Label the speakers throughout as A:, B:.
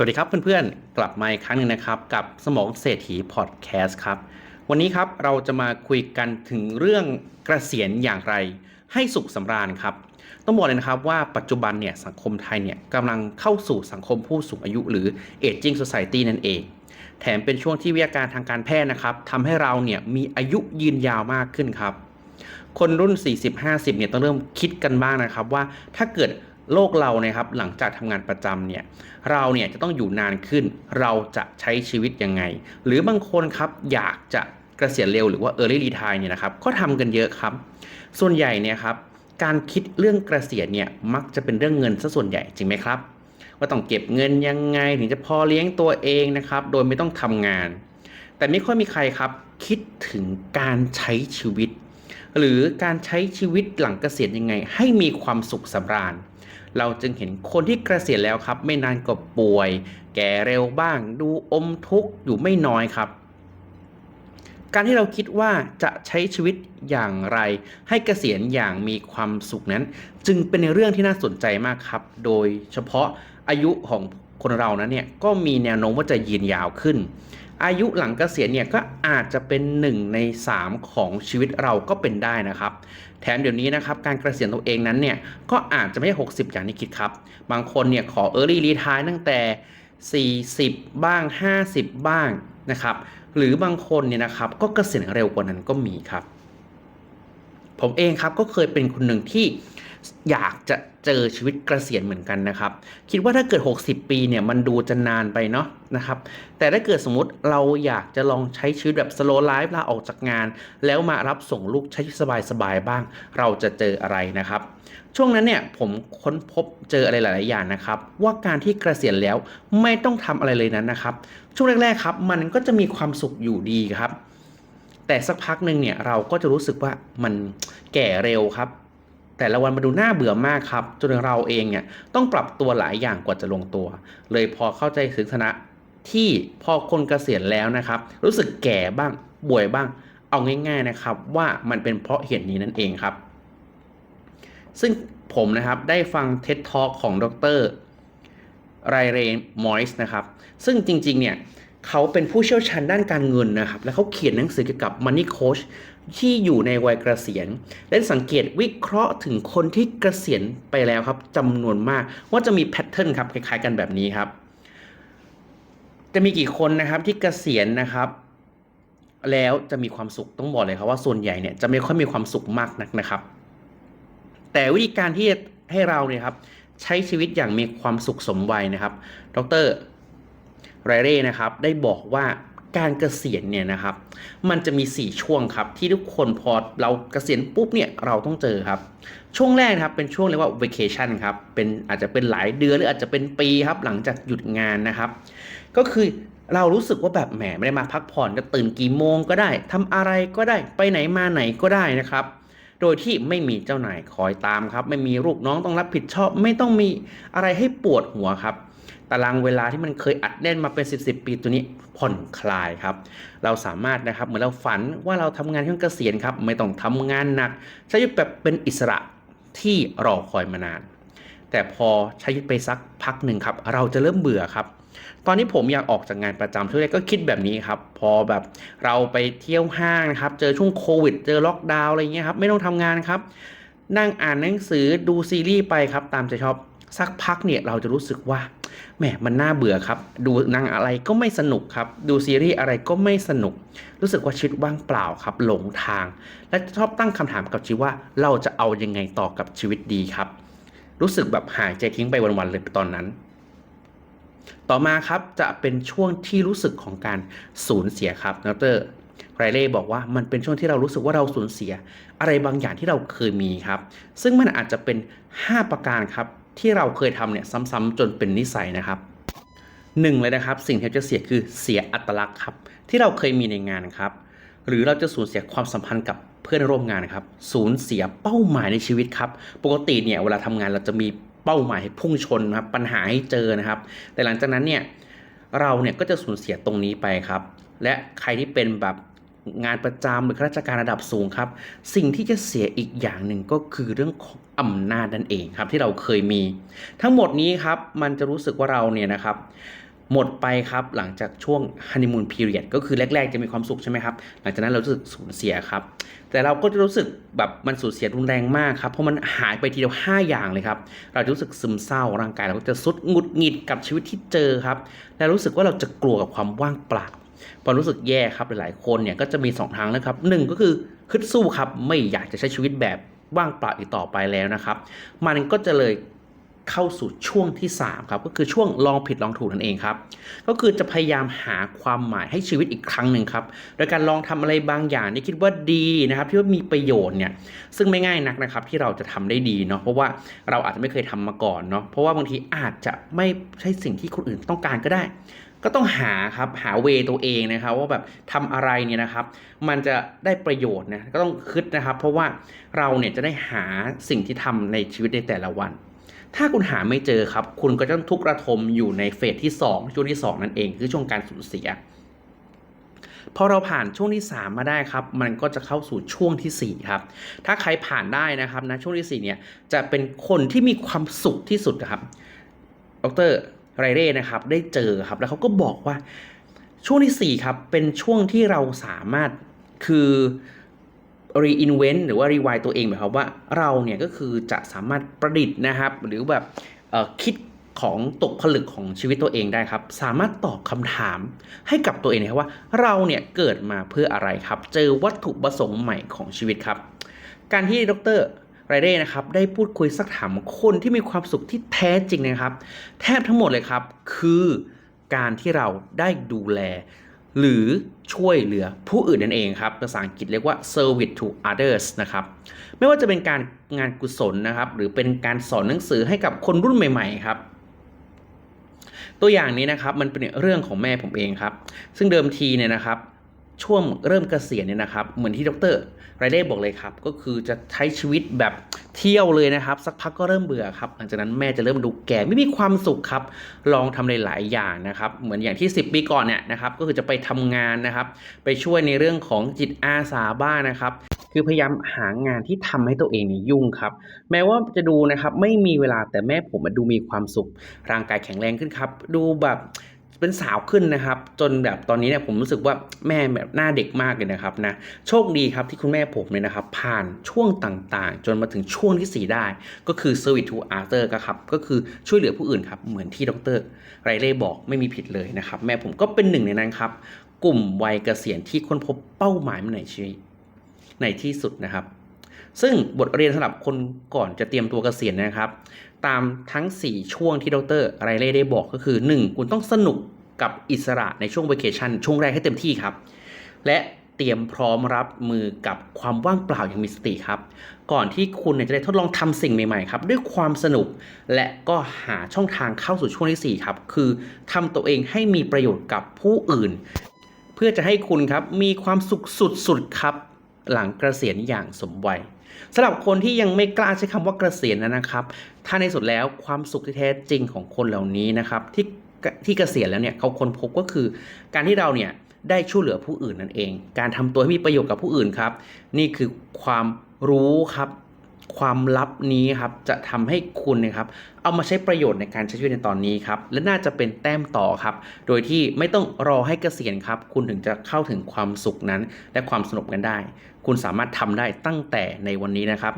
A: สวัสดีครับเพื่อนๆ กลับมาอีกครั้งหนึ่งนะครับ กับสมองเศรษฐีพอดแคสต์ครับ วันนี้ครับเราจะมาคุยกันถึงเรื่องเกษียณอย่างไร ให้สุขสำราญครับ ต้องบอกเลยนะครับว่าปัจจุบันเนี่ยสังคมไทยเนี่ยกำลังเข้าสู่สังคมผู้สูงอายุ หรือ Aging Society นั่นเอง แถมเป็นช่วงที่วิทยาการทางการแพทย์นะครับทำให้เราเนี่ยมีอายุยืนยาวมากขึ้นครับ คนรุ่น 40-50เนี่ยต้องเริ่มคิดกันบ้างนะครับว่าถ้าเกิด โลกเราเนี่ยครับหลังจากทำงานประจำเนี่ยเราเนี่ยจะต้องอยู่นานขึ้น เราจะใช้ชีวิตยังไง หรือบางคนครับอยากจะเกษียณเร็วหรือว่า early retire เนี่ยนะครับก็ทำกันเยอะครับ ส่วนใหญ่เนี่ยครับการคิดเรื่องเกษียณเนี่ยมักจะเป็นเรื่องเงินซะส่วนใหญ่จริงไหมครับ ว่าต้องเก็บเงินยังไงถึงจะพอเลี้ยงตัวเองนะครับโดยไม่ต้องทำงาน แต่ไม่ค่อยมีใครครับคิดถึงการใช้ชีวิต หรือการใช้ชีวิตหลังเกษียณยังไง ให้มีความสุขสำราญ เราจึงเห็นคนที่เกษียณแล้วครับ ไม่นานก็ป่วย แก่เร็วบ้าง ดูอมทุกข์อยู่ไม่น้อยครับ การที่เราคิดว่าจะใช้ชีวิตอย่างไร ให้เกษียณอย่างมีความสุขนั้น จึงเป็นเรื่องที่น่าสนใจมากครับ โดยเฉพาะอายุของคนเรานั้นเนี่ยก็มีแนวโน้มว่าจะยืนยาวขึ้น อายุหลังเกษียณเนี่ยก็อาจจะเป็นหนึ่งใน 3 ของชีวิตเราก็เป็นได้นะครับ แถมเดี๋ยวนี้นะครับการเกษียณตัวเองนั้นเนี่ยก็อาจจะไม่ใช่60 อย่างที่คิดครับ บางคนเนี่ยขอ Early Retire ตั้งแต่ 40 บ้าง 50 บ้างนะครับ หรือบางคนเนี่ยนะครับก็เกษียณเร็วกว่านั้นก็มีครับ ผมเองครับก็เคยเป็นคนหนึ่งที่อยากจะเจอชีวิตเกษียณเหมือนกันนะครับ คิดว่าถ้าเกิด 60 ปีเนี่ยมันดูจะนานไปเนาะนะครับ แต่ถ้าเกิดสมมติเราอยากจะลองใช้ชีวิตแบบ slow life ลาออกจากงาน แล้วมารับส่งลูกใช้ชีวิตสบายๆบ้าง เราจะเจออะไรนะครับ ช่วงนั้นเนี่ยผมค้นพบเจออะไรหลาย ๆ อย่างนะครับ ว่าการที่เกษียณแล้วไม่ต้องทำอะไรเลยนั้นนะครับ ช่วงแรก ๆ ครับ มันก็จะมีความสุขอยู่ดีครับ แต่สักพักหนึ่งเนี่ยเราก็จะรู้สึกว่ามันแก่เร็วครับ แต่ละวันมาดูน่าเบื่อมากครับ จนเราเองเนี่ยต้องปรับตัวหลายอย่างกว่าจะลงตัว เลยพอเข้าใจถึงสถานะที่พอคนเกษียณแล้วนะครับ รู้สึกแก่บ้างป่วยบ้าง เอาง่าย ๆนะครับ ว่ามันเป็นเพราะเหตุนี้นั่นเองครับ ซึ่งผมนะครับได้ฟัง TED Talk ของดรไรเรนมอยส์นะครับ ซึ่งจริงๆเนี่ย เขาเป็นผู้เชี่ยวชาญด้านการเงินนะครับ และเขาเขียนหนังสือเกี่ยวกับ Money Coach ที่อยู่ในวัยเกษียณ และสังเกตวิเคราะห์ถึงคนที่เกษียณไปแล้วครับจำนวนมาก ว่าจะมีแพทเทิร์นครับคล้ายๆกันแบบนี้ครับ จะมีกี่คนนะครับที่เกษียณนะครับแล้วจะมีความสุขต้องบอกเลยครับว่าส่วนใหญ่เนี่ยจะไม่ค่อยมีความสุขมากนักนะครับ แต่วิธีการที่ให้เราเนี่ยครับใช้ชีวิตอย่างมีความสุขสมวัยนะครับ ดร ไรเร่นะครับได้บอกว่าการเกษียณเนี่ยนะครับ มันจะมี 4 ช่วงครับ ที่ทุกคนพอเราเกษียณปุ๊บเนี่ยเราต้องเจอครับ ช่วงแรกนะครับเป็นช่วงเรียกว่า vacation ครับเป็นอาจจะเป็นหลายเดือนหรืออาจจะเป็นปีครับหลังจากหยุดงานนะครับ ก็คือเรารู้สึกว่าแบบแหมไม่ได้มาพักผ่อนจะตื่นกี่โมงก็ได้ทำอะไรก็ได้ไปไหนมาไหนก็ได้นะครับ โดยที่ไม่มีเจ้านายคอยตามครับ ไม่มีลูกน้องต้องรับผิดชอบ ไม่ต้องมีอะไรให้ปวดหัวครับ ตารางเวลาที่มันเคยอัดแน่นมาเป็น 10 10ปีตัวนี้ผ่อนคลายครับ เราสามารถนะครับเหมือนเราฝันว่าเราทำงานช่วงเกษียณครับไม่ต้องทำงานหนักใช้ชีวิตแบบเป็นอิสระที่รอคอยมานาน แต่พอใช้ชีวิตไปสักพักหนึ่งครับ เราจะเริ่มเบื่อครับ ตอนนี้ผมอยากออกจากงานประจำช่วงแรกก็คิดแบบนี้ครับ พอแบบเราไปเที่ยวห้างนะครับ เจอช่วงโควิด เจอล็อกดาวน์อะไรเงี้ยครับไม่ต้องทำงานครับนั่งอ่านหนังสือดูซีรีส์ไปครับตามใจชอบ สักพักเนี่ยเราจะรู้สึกว่าแหมมันน่าเบื่อครับ ดูหนังอะไรก็ไม่สนุกครับ ดูซีรีส์อะไรก็ไม่สนุก รู้สึกว่าชีวิตว่างเปล่าครับ หลงทาง และชอบตั้งคำถามกับชีวิตว่าเราจะเอายังไงต่อกับชีวิตดีครับ รู้สึกแบบหายใจทิ้งไปวันๆเลยตอนนั้น ต่อมาครับจะเป็นช่วงที่รู้สึกของการสูญเสียครับดรไรเล่บอกว่ามันเป็นช่วงที่เรารู้สึกว่าเราสูญเสีย อะไรบางอย่างที่เราเคยมีครับ ซึ่งมันอาจจะเป็น 5 ประการครับ ที่เราเคยทำเนี่ยซ้ำๆจนเป็นนิสัยนะครับหนึ่งเลยนะครับ สิ่งที่จะเสียคือเสียอัตลักษณ์ครับ ที่เราเคยมีในงานครับ หรือเราจะสูญเสียความสัมพันธ์กับเพื่อนร่วมงานครับ สูญเสียเป้าหมายในชีวิตครับ ปกติเนี่ยเวลาทำงานเราจะมีเป้าหมายให้พุ่งชนนะครับปัญหาให้เจอนะครับ แต่หลังจากนั้นเนี่ยเราเนี่ยก็จะสูญเสียตรงนี้ไปครับ และใครที่เป็นแบบ งานประจำหรือข้าราชการระดับสูงครับ สิ่งที่จะเสียอีกอย่างหนึ่งก็คือเรื่องของอำนาจนั่นเองครับที่เราเคยมี ทั้งหมดนี้ครับมันจะรู้สึกว่าเราเนี่ยนะครับหมดไปครับหลังจากช่วงฮันนีมูนพีเรียดก็คือแรก ๆ จะมีความสุขใช่ไหมครับ หลังจากนั้นเรารู้สึกสูญเสียครับ แต่เราก็จะรู้สึกแบบมันสูญเสียรุนแรงมากครับ เพราะมันหายไปทีเดียว 5 อย่างเลยครับ เราจะรู้สึกซึมเศร้าร่างกายเราก็จะสุดหงุดหงิดกับชีวิตที่เจอครับ และรู้สึกว่าเราจะกลัวกับความว่างเปล่า พอรู้สึกแย่ครับหลายๆคนเนี่ยก็จะมีสองทางนะครับหนึ่งก็คือคึดสู้ครับไม่อยากจะใช้ชีวิตแบบว่างเปล่าอีกต่อไปแล้วนะครับ มันก็จะเลยเข้าสู่ช่วงที่3ครับก็คือช่วงลองผิดลองถูกนั่นเองครับ ก็คือจะพยายามหาความหมายให้ชีวิตอีกครั้งหนึ่งครับโดยการลองทำอะไรบางอย่างที่คิดว่าดีนะครับ ที่ว่ามีประโยชน์เนี่ยซึ่งไม่ง่ายนักนะครับที่เราจะทำได้ดีเนาะเพราะว่าเราอาจจะไม่เคยทำมาก่อนเนาะเพราะว่าบางทีอาจจะไม่ใช่สิ่งที่คนอื่นต้องการก็ได้ ก็ต้องหาครับหาเวตัวเองนะครับว่าแบบทำอะไรเนี่ยนะครับ มันจะได้ประโยชน์นะก็ต้องคิดนะครับ เพราะว่าเราเนี่ยจะได้หาสิ่งที่ทำในชีวิตในแต่ละวัน ถ้าคุณหาไม่เจอครับ คุณก็จะต้องทุกข์ระทมอยู่ในเฟสที่ 2 ช่วงที่ 2 นั่นเอง คือช่วงการสูญเสียพอเราผ่านช่วงที่ 3 มาได้ครับ มันก็จะเข้าสู่ช่วงทีสี่4 ครับ ถ้าใครผ่านได้นะครับนะช่วงที่ 4 เนี่ยจะเป็นคนที่มีความสุขที่สุดครับ ดร ไรเร่นะครับได้เจอครับแล้วเขาก็บอกว่าช่วงที่ 4 ครับ เป็นช่วงที่เราสามารถคือ reinvent หรือว่า rewind ตัวเองหมายความว่าเราเนี่ยก็คือจะสามารถประดิษฐ์นะครับ หรือแบบคิดของตกผลึกของชีวิตตัวเองได้ครับ สามารถตอบคำถามให้กับตัวเองนะครับว่าเราเนี่ยเกิดมาเพื่ออะไรครับ เจอวัตถุประสงค์ใหม่ของชีวิตครับ การที่ดร ไรเร่นะครับได้พูดคุยสักถามคนที่มีความสุขที่แท้จริงนะครับ แทบทั้งหมดเลยครับ คือการที่เราได้ดูแล หรือช่วยเหลือผู้อื่นนั่นเองครับภาษาอังกฤษเรียกว่า service to others นะครับไม่ว่าจะเป็นการงานกุศลนะครับ หรือเป็นการสอนหนังสือให้กับคนรุ่นใหม่ ๆ ครับตัวอย่างนี้นะครับมันเป็นเรื่องของแม่ผมเองครับ ซึ่งเดิมทีเนี่ยนะครับ ช่วงเริ่มเกษียณเนี่ยนะครับ เหมือนที่ดรไรเด้บอกเลยครับ ก็คือจะใช้ชีวิตแบบเที่ยวเลยนะครับ สักพักก็เริ่มเบื่อครับ หลังจากนั้นแม่จะเริ่มดูแก่ไม่มีความสุขครับ ลองทำหลายๆอย่างนะครับ เหมือนอย่างที่ 10 ปีก่อนเนี่ยนะครับ ก็คือจะไปทำงานนะครับ ไปช่วยในเรื่องของจิตอาสาบ้างนะครับ คือพยายามหางานที่ทำให้ตัวเองเนี่ยยุ่งครับ แม้ว่าจะดูนะครับไม่มีเวลาแต่แม่ผมดูมีความสุข ร่างกายแข็งแรงขึ้นครับ ดูแบบ เป็นสาวขึ้นนะครับ จนแบบตอนนี้เนี่ยผมรู้สึกว่าแม่แบบหน้าเด็กมากเลยนะครับนะโชคดีครับที่คุณแม่ผมเนี่ยนะครับ ผ่านช่วงต่างๆ จนมาถึงช่วงที่ 4 ได้ ก็คือ service to other ก็ครับก็คือช่วยเหลือผู้อื่นครับเหมือนที่ดรไรเล่บอกไม่มีผิดเลยนะครับ แม่ผมก็เป็นหนึ่งในนั้นครับ กลุ่มวัยเกษียณที่ค้นพบเป้าหมายในชีวิตในที่สุดนะครับ ซึ่งบทเรียนสำหรับคนก่อนจะเตรียมตัวเกษียณนะครับ ตามทั้ง 4 ช่วงที่ดรไรเล่ได้บอกก็คือ 1. คุณต้องสนุกกับอิสระในช่วง vacation ช่วงแรกให้เต็มที่ครับ และเตรียมพร้อมรับมือกับความว่างเปล่าอย่างมีสติครับ ก่อนที่คุณจะได้ทดลองทำสิ่งใหม่ๆครับ ด้วยความสนุกและก็หาช่องทางเข้าสู่ช่วงที่ 4 ครับ คือทำตัวเองให้มีประโยชน์กับผู้อื่น เพื่อจะให้คุณครับมีความสุขสุดๆครับ หลังเกษียณอย่างสมวัย สำหรับคนที่ยังไม่กล้าใช้คำว่าเกษียณนะครับ ถ้าในสุดแล้วความสุขที่แท้จริงของคนเหล่านี้นะครับ ที่ที่เกษียณแล้วเนี่ยเขาค้นพบก็คือ การที่เราเนี่ยได้ช่วยเหลือผู้อื่นนั่นเอง การทำตัวให้มีประโยชน์กับผู้อื่นครับ นี่คือความรู้ครับ ความลับนี้ครับจะทำให้คุณนะครับ เอามาใช้ประโยชน์ในการใช้ชีวิตในตอนนี้ครับ และน่าจะเป็นแต้มต่อครับ โดยที่ไม่ต้องรอให้เกษียณครับ คุณถึงจะเข้าถึงความสุขนั้น และความสนุกกันได้ คุณสามารถทำได้ตั้งแต่ในวันนี้นะครับ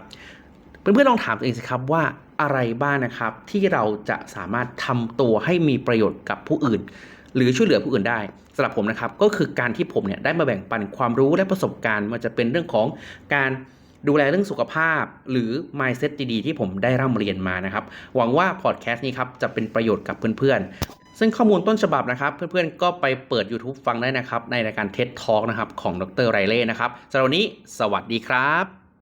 A: เพื่อนๆลองถามตัวเองสิครับว่าอะไรบ้างนะครับ ที่เราจะสามารถทำตัวให้มีประโยชน์กับผู้อื่น หรือช่วยเหลือผู้อื่นได้สำหรับผมนะครับ ก็คือการที่ผมเนี่ยได้มาแบ่งปันความรู้และประสบการณ์มันจะเป็นเรื่องของการ ดูแลเรื่องสุขภาพ หรือ mindset ดีๆที่ผมได้ร่ำเรียนมานะครับ หวังว่าพอดแคสต์นี้ครับจะเป็นประโยชน์กับเพื่อนๆ ซึ่งข้อมูลต้นฉบับนะครับ เพื่อนๆ ก็ไปเปิด YouTube ฟังได้นะครับ ในรายการ TED Talk นะครับของดรไรเล่นะครับสำหรับวันนี้ สวัสดีครับ